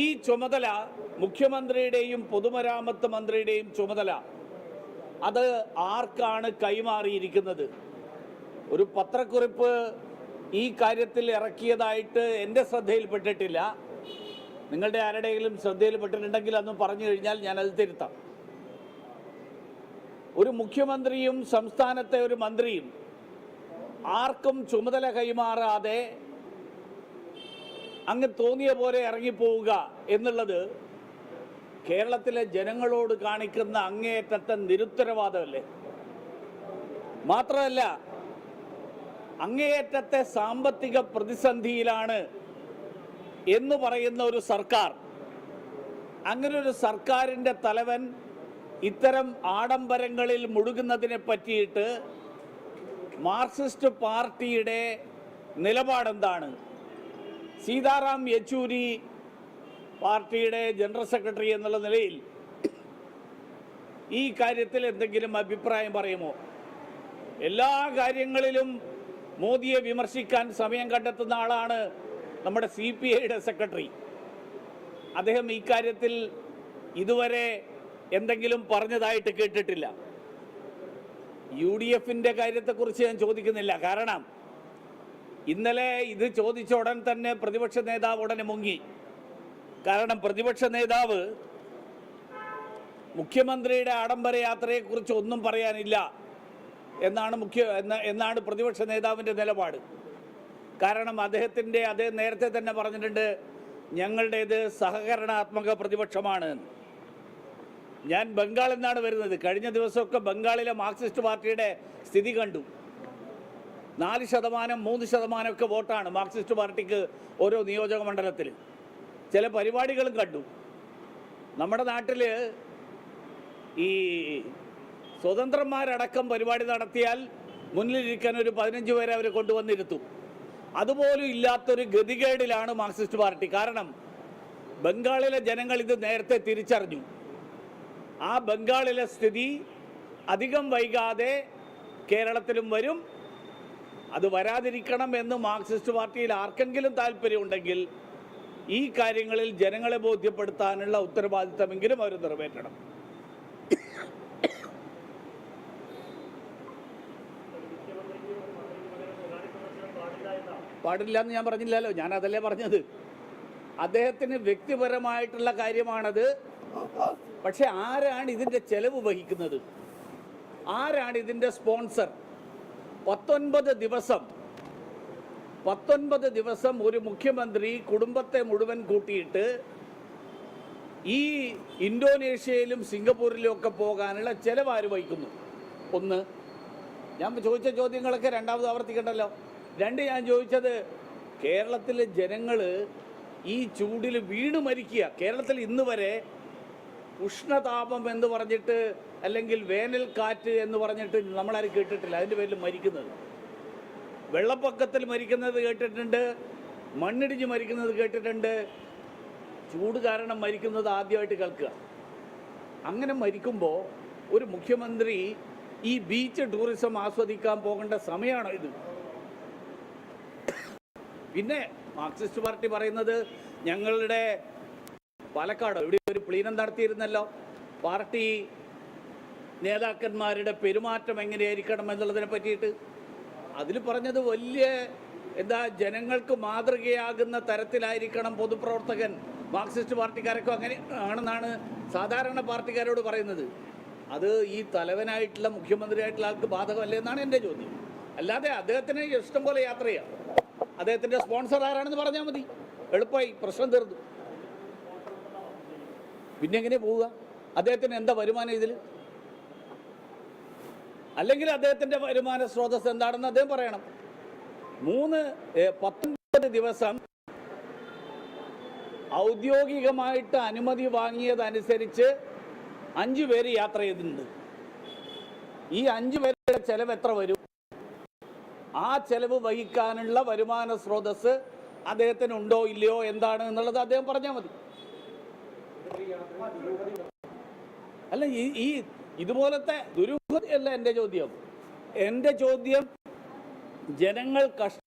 ഈ ചുമതല മുഖ്യമന്ത്രിയുടെയും പൊതുമരാമത്ത് മന്ത്രിയുടെയും ചുമതല. അത് ആർക്കാണ് കൈമാറിയിരിക്കുന്നത്? ഒരു പത്രക്കുറിപ്പ് ഈ കാര്യത്തിൽ ഇറക്കിയതായിട്ട് എന്റെ ശ്രദ്ധയിൽപ്പെട്ടിട്ടില്ല. നിങ്ങളുടെ ആരുടെയെങ്കിലും ശ്രദ്ധയിൽപ്പെട്ടിട്ടുണ്ടെങ്കിൽ അന്ന് പറഞ്ഞു കഴിഞ്ഞാൽ ഞാൻ ഞാനത് തിരുത്താം. ഒരു മുഖ്യമന്ത്രിയും സംസ്ഥാനത്തെ ഒരു മന്ത്രിയും ആർക്കും ചുമതല കൈമാറാതെ അങ്ങ് തോന്നിയ പോലെ ഇറങ്ങിപ്പോവുക എന്നുള്ളത് കേരളത്തിലെ ജനങ്ങളോട് കാണിക്കുന്ന അങ്ങേയറ്റത്തെ നിരുത്തരവാദമല്ലേ? മാത്രമല്ല അങ്ങേയറ്റത്തെ സാമ്പത്തിക പ്രതിസന്ധിയിലാണ് എന്ന് പറയുന്ന ഒരു സർക്കാർ. അങ്ങനെ ഒരു സർക്കാരിന്റെ തലവൻ ഇത്തരം ആഡംബരങ്ങളിൽ മുഴുകുന്നതിനെ പറ്റിയിട്ട് മാർക്സിസ്റ്റ് പാർട്ടിയുടെ നിലപാടെന്താണ്? സീതാറാം യെച്ചൂരി പാർട്ടിയുടെ ജനറൽ സെക്രട്ടറി എന്നുള്ള നിലയിൽ ഈ കാര്യത്തിൽ എന്തെങ്കിലും അഭിപ്രായം പറയുമോ? എല്ലാ കാര്യങ്ങളിലും മോദിയെ വിമർശിക്കാൻ സമയം കണ്ടെത്തുന്ന ആളാണ് നമ്മുടെ സി പി ഐയുടെ സെക്രട്ടറി. അദ്ദേഹം ഇക്കാര്യത്തിൽ കാര്യത്തിൽ ഇതുവരെ എന്തെങ്കിലും പറഞ്ഞതായിട്ട് കേട്ടിട്ടില്ല. യു ഡി എഫിന്റെ കാര്യത്തെക്കുറിച്ച് ഞാൻ ചോദിക്കുന്നില്ല. കാരണം ഇന്നലെ ഇത് ചോദിച്ച ഉടൻ തന്നെ പ്രതിപക്ഷ നേതാവ് ഉടനെ മുങ്ങി. കാരണം പ്രതിപക്ഷ നേതാവ് മുഖ്യമന്ത്രിയുടെ ആഡംബര യാത്രയെക്കുറിച്ച് ഒന്നും പറയാനില്ല എന്നാണ് മുഖ്യ എന്നാണ് പ്രതിപക്ഷ നേതാവിന്റെ നിലപാട്. കാരണം അദ്ദേഹത്തിന്റെ അദ്ദേഹം നേരത്തെ തന്നെ പറഞ്ഞിട്ടുണ്ട് ഞങ്ങളുടേത് സഹകരണാത്മക പ്രതിപക്ഷമാണ്. ഞാൻ ബംഗാളിൽ നിന്നാണ് വരുന്നത്. കഴിഞ്ഞ ദിവസമൊക്കെ ബംഗാളിലെ മാർക്സിസ്റ്റ് പാർട്ടിയുടെ സ്ഥിതി കണ്ടു. നാല് ശതമാനം മൂന്ന് ശതമാനമൊക്കെ വോട്ടാണ് മാർക്സിസ്റ്റ് പാർട്ടിക്ക് ഓരോ നിയോജക മണ്ഡലത്തിൽ ചില പരിപാടികളും കണ്ടു. നമ്മുടെ നാട്ടിൽ ഈ സ്വതന്ത്രന്മാരടക്കം പരിപാടി നടത്തിയാൽ മുന്നിലിരിക്കാൻ ഒരു പതിനഞ്ച് പേരെ അവർ കൊണ്ടുവന്നിരുത്തും. അതുപോലും ഇല്ലാത്തൊരു ഗതികേടിലാണ് മാർക്സിസ്റ്റ് പാർട്ടി. കാരണം ബംഗാളിലെ ജനങ്ങൾ ഇത് നേരത്തെ തിരിച്ചറിഞ്ഞു. ആ ബംഗാളിലെ സ്ഥിതി അധികം വൈകാതെ കേരളത്തിലും വരും. അത് വരാതിരിക്കണം എന്ന് മാർക്സിസ്റ്റ് പാർട്ടിയിൽ ആർക്കെങ്കിലും താല്പര്യമുണ്ടെങ്കിൽ ഈ കാര്യങ്ങളിൽ ജനങ്ങളെ ബോധ്യപ്പെടുത്താനുള്ള ഉത്തരവാദിത്തമെങ്കിലും അവർ നിറവേറ്റണം. പാടില്ല എന്ന് ഞാൻ പറഞ്ഞില്ലല്ലോ ഞാൻ അതല്ലേ പറഞ്ഞത്. അദ്ദേഹത്തിന് വ്യക്തിപരമായിട്ടുള്ള കാര്യമാണത്. പക്ഷെ ആരാണ് ഇതിന്റെ ചെലവ് വഹിക്കുന്നത്? ആരാണ് ഇതിന്റെ സ്പോൺസർ? പത്തൊൻപത് ദിവസം പത്തൊൻപത് ദിവസം ഒരു മുഖ്യമന്ത്രി കുടുംബത്തെ മുഴുവൻ കൂട്ടിയിട്ട് ഈ ഇന്തോനേഷ്യയിലും സിംഗപ്പൂരിലും ഒക്കെ പോകാനുള്ള ചെലവ് ആര് വഹിക്കുന്നു? ഒന്ന് ഞാൻ ചോദിച്ച ചോദ്യങ്ങളൊക്കെ രണ്ടാമത് ആവർത്തിക്കണ്ടല്ലോ. രണ്ട് ഞാൻ ചോദിച്ചത് കേരളത്തിലെ ജനങ്ങൾ ഈ ചൂടിൽ വീണ് മരിക്കുക കേരളത്തിൽ ഇന്ന് വരെ ഉഷ്ണതാപം എന്ന് പറഞ്ഞിട്ട് അല്ലെങ്കിൽ വേനൽക്കാറ്റ് എന്ന് പറഞ്ഞിട്ട് നമ്മളാരും കേട്ടിട്ടില്ല. അതിന്റെ പേരിൽ മരിക്കുന്നത്. വെള്ളപ്പൊക്കത്തിൽ മരിക്കുന്നത് കേട്ടിട്ടുണ്ട്. മണ്ണിടിഞ്ഞ് മരിക്കുന്നത് കേട്ടിട്ടുണ്ട്. ചൂട് കാരണം മരിക്കുന്നത് ആദ്യമായിട്ട് കേൾക്കുക. അങ്ങനെ മരിക്കുമ്പോൾ ഒരു മുഖ്യമന്ത്രി ഈ ബീച്ച് ടൂറിസം ആസ്വദിക്കാൻ പോകേണ്ട സമയമാണോ ഇത്? പിന്നെ മാർക്സിസ്റ്റ് പാർട്ടി പറയുന്നത് ഞങ്ങളുടെ പാലക്കാട് ഇവിടെ ഒരു പ്ലീനം നടത്തിയിരുന്നല്ലോ. പാർട്ടി നേതാക്കന്മാരുടെ പെരുമാറ്റം എങ്ങനെയായിരിക്കണം എന്നുള്ളതിനെ പറ്റിയിട്ട് അതിൽ പറഞ്ഞത് വലിയ എന്താ ജനങ്ങൾക്ക് മാതൃകയാകുന്ന തരത്തിലായിരിക്കണം പൊതുപ്രവർത്തകൻ മാർക്സിസ്റ്റ് പാർട്ടിക്കാരൊക്കെ അങ്ങനെ ആണെന്നാണ് സാധാരണ പാർട്ടിക്കാരോട് പറയുന്നത്. അത് ഈ തലവനായിട്ടുള്ള മുഖ്യമന്ത്രിയായിട്ടുള്ള ആൾക്ക് ബാധകമല്ലേ എന്നാണ് എന്റെ ചോദ്യം. അല്ലാതെ അദ്ദേഹത്തിന് ഇഷ്ടം പോലെ ചെയ്യാം അദ്ദേഹത്തിന്റെ സ്പോൺസർ ആരാണെന്ന് പറഞ്ഞാൽ മതി. എളുപ്പമായി പ്രശ്നം തീർന്നു. പിന്നെ എങ്ങനെ പോവുക? അദ്ദേഹത്തിന് എന്താ വരുമാനം ഇതിൽ അല്ലെങ്കിൽ അദ്ദേഹത്തിന്റെ വരുമാന സ്രോതസ് എന്താണെന്ന് അദ്ദേഹം പറയണം. മൂന്ന് പത്തൊൻപത് ദിവസം ഔദ്യോഗികമായിട്ട് അനുമതി വാങ്ങിയതനുസരിച്ച് അഞ്ചു പേര് യാത്ര ചെയ്തിട്ടുണ്ട്. ഈ അഞ്ചു പേരുടെ ചെലവ് എത്ര വരും? ആ ചെലവ് വഹിക്കാനുള്ള വരുമാന സ്രോതസ് അദ്ദേഹത്തിന് ഉണ്ടോ ഇല്ലയോ എന്താണ് എന്നുള്ളത് അദ്ദേഹം പറഞ്ഞാൽ മതി. അല്ല ഈ ഈ ഇതുപോലത്തെ ദുരൂഹതയല്ല എന്റെ ചോദ്യം. എന്റെ ചോദ്യം ജനങ്ങൾ കഷ്ട